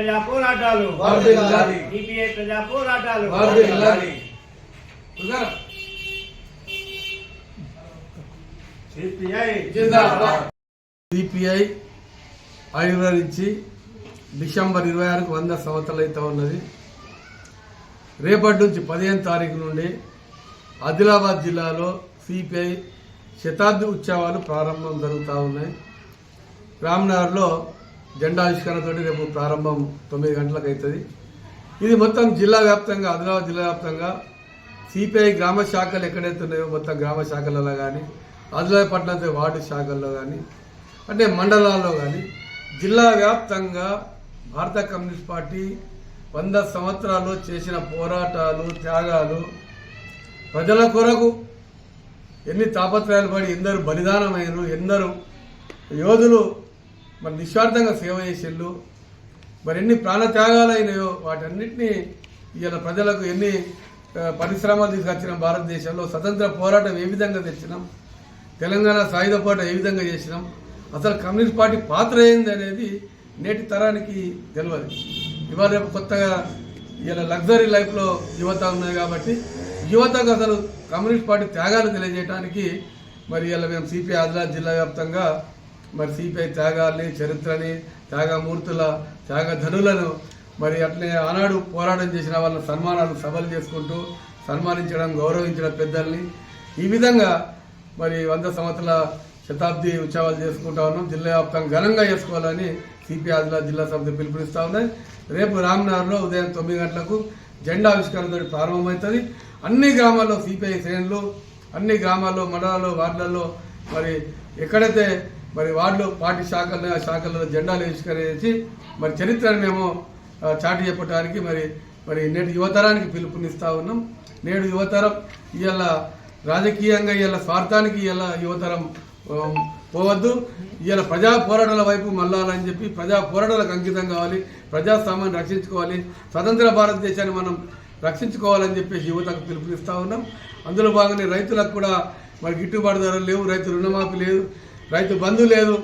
ప్రజా పోరాటాలు. సిపిఐ ప్రజా పోరాటాలు. సిపిఐ ఆవిర్భవించి డిసెంబర్ ఇరవై ఆరుకు వంద సంవత్సరాలు అయితే ఉన్నది. రేపటి నుంచి పదిహేను తారీఖు నుండి ఆదిలాబాద్ జిల్లాలో సిపిఐ శతాబ్ది ఉత్సవాలు ప్రారంభం జరుగుతూ ఉన్నాయి. రామ్నగర్లో జెండా ఆవిష్కరణతో రేపు ప్రారంభం తొమ్మిది గంటలకు అవుతుంది. ఇది మొత్తం జిల్లా వ్యాప్తంగా ఆదిలాబాద్ జిల్లా వ్యాప్తంగా సిపిఐ గ్రామ శాఖలు ఎక్కడైతే ఉన్నాయో మొత్తం గ్రామ శాఖలలో కానీ ఆదిలాబాద్ పట్టణ వార్డు శాఖల్లో కానీ అంటే మండలాల్లో కానీ జిల్లా వ్యాప్తంగా భారత కమ్యూనిస్ట్ పార్టీ వంద సంవత్సరాలు చేసిన పోరాటాలు త్యాగాలు ప్రజల కొరకు ఎన్ని తాపత్రయాలు పడి ఎందరు బలిదానమైనరు ఎందరు యోధులు మరి నిస్వార్థంగా సేవ చేసేళ్ళు. మరి ఎన్ని ప్రాణత్యాగాలు అయినాయో వాటన్నిటినీ ఇవాళ ప్రజలకు ఎన్ని పరిశ్రమలు తీసుకొచ్చినాం భారతదేశంలో స్వతంత్ర పోరాటం ఏ విధంగా తెచ్చినాం తెలంగాణ సాయుధ పోరాటం ఏ విధంగా చేసినాం అసలు కమ్యూనిస్ట్ పార్టీ పాత్ర ఏంది అనేది నేటి తరానికి తెలియదు ఇవాళ రేపు కొత్తగా ఇలా లగ్జరీ లైఫ్లో యువత ఉన్నది కాబట్టి యువతకు అసలు కమ్యూనిస్ట్ పార్టీ త్యాగాలు తెలియజేయడానికి మరి ఇలా మేము సిపిఐ ఆదిలాబాద్ జిల్లా వ్యాప్తంగా మరి సిపిఐ త్యాగాల్ని చరిత్రని త్యాగమూర్తుల త్యాగధనులను మరి అట్లే ఆనాడు పోరాటం చేసిన వాళ్ళ సన్మానాలు సభలు చేసుకుంటూ సన్మానించడం గౌరవించడం పెద్దల్ని ఈ విధంగా మరి వంద సంవత్సరాల శతాబ్ది ఉత్సవాలు చేసుకుంటా ఉన్నాం. జిల్లా వ్యాప్తంగా ఘనంగా చేసుకోవాలని సిపిఐ ఆదిలాబాద్ జిల్లా సమితి పిలుపునిస్తా ఉన్నాయి రేపు రామ్నగర్లో ఉదయం తొమ్మిది గంటలకు జెండా ఆవిష్కరణతో ప్రారంభమవుతుంది. అన్ని గ్రామాల్లో సిపిఐ శ్రేణులు అన్ని గ్రామాల్లో మండలాల్లో వార్డులలో మరి ఎక్కడైతే మరి వార్డులో పార్టీ శాఖలు శాఖల్లో జెండాలు ఆవిష్కరించి మరి చరిత్రను మేము చాటి చెప్పడానికి మరి మరి నేటి యువతరానికి పిలుపునిస్తా ఉన్నాం. నేడు యువతరం ఇవాళ రాజకీయంగా ఇవాళ స్వార్థానికి ఇవాళ యువతరం పోవద్దు. ఇవాళ ప్రజా పోరాటాల వైపు మళ్ళాలని చెప్పి ప్రజా పోరాటాలకు అంకితం కావాలి ప్రజాస్వామ్యాన్ని రక్షించుకోవాలి స్వతంత్ర భారతదేశాన్ని మనం రక్షించుకోవాలని చెప్పేసి యువతకు పిలుపునిస్తా ఉన్నాం. అందులో భాగంగా రైతులకు కూడా మరి గిట్టుబాటు ధరలు లేవు రైతు రుణమాఫీ లేదు. రైతు బంధు లేదు.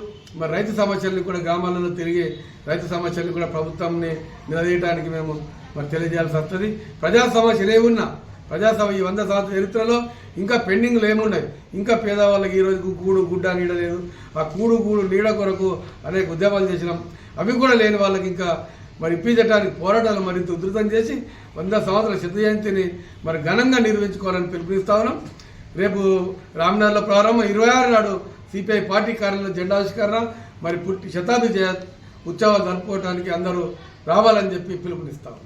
మరి రైతు సమస్యల్ని కూడా గ్రామాలలో తిరిగి రైతు సమస్యల్ని కూడా ప్రభుత్వంని నిలదీయడానికి మేము మరి తెలియజేయాల్సి వస్తుంది. ప్రజా సమస్యలు ఏమున్నా ప్రజాసభ ఈ వంద సంవత్సరాల చరిత్రలో ఇంకా పెండింగ్లు ఏమున్నాయి ఇంకా పేదవాళ్ళకి ఈరోజు కూడు గుడ్డ నీడ లేదు. ఆ కూడు గూడు నీడ కొరకు అనేక ఉద్యమాలు చేసినాం. అవి కూడా లేని వాళ్ళకి ఇంకా మరి ఇప్పించడానికి పోరాటాలు మరింత ఉధృతం చేసి వంద సంవత్సరాల శత జయంతిని మరి ఘనంగా నిర్వహించుకోవాలని పిలుపునిస్తా ఉన్నాం. రేపు రామ్నగర్లో ప్రారంభం. ఇరవై ఆరు నాడు సిపిఐ పార్టీ కార్యాలయంలో జెండా ఆవిష్కరణ మరి పుట్టి శతాబ్ది ఉత్సవాలు జరుపుకోవడానికి అందరూ రావాలని చెప్పి పిలుపునిస్తాం.